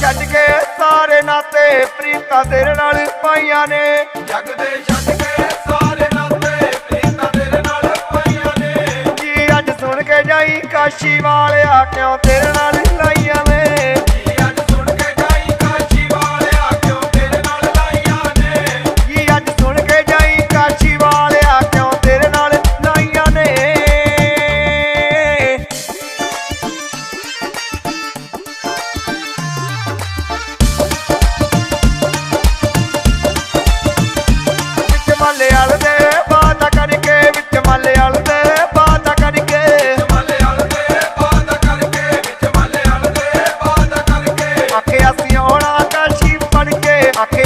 ਛੱਡ ਕੇ ਸਾਰੇ ਨਾਤੇ ਪ੍ਰੀਤਾ ਤੇਰੇ ਨਾਲ ਪਾਈਆਂ ਨੇ। ਜੱਗ ਛੱਡ ਕੇ ਸਾਰੇ ਨਾਤੇ ਪ੍ਰੀਤਾ ਤੇਰੇ ਨਾਲ ਪਾਈਆਂ ਨੇ। ਜੀ ਅੱਜ ਸੁਣ ਕੇ ਜਾਈ ਕਾਸ਼ੀ ਵਾਲਿਆ ਕਿਉਂ ਤੇਰੇ ਨਾਲ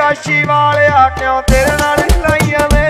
ਕਾਸ਼ੀ ਵਾਲਿਆ ਕਿਉਂ ਤੇਰੇ ਨਾਲ ਲਾਈਆਂ ਵੇ?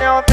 now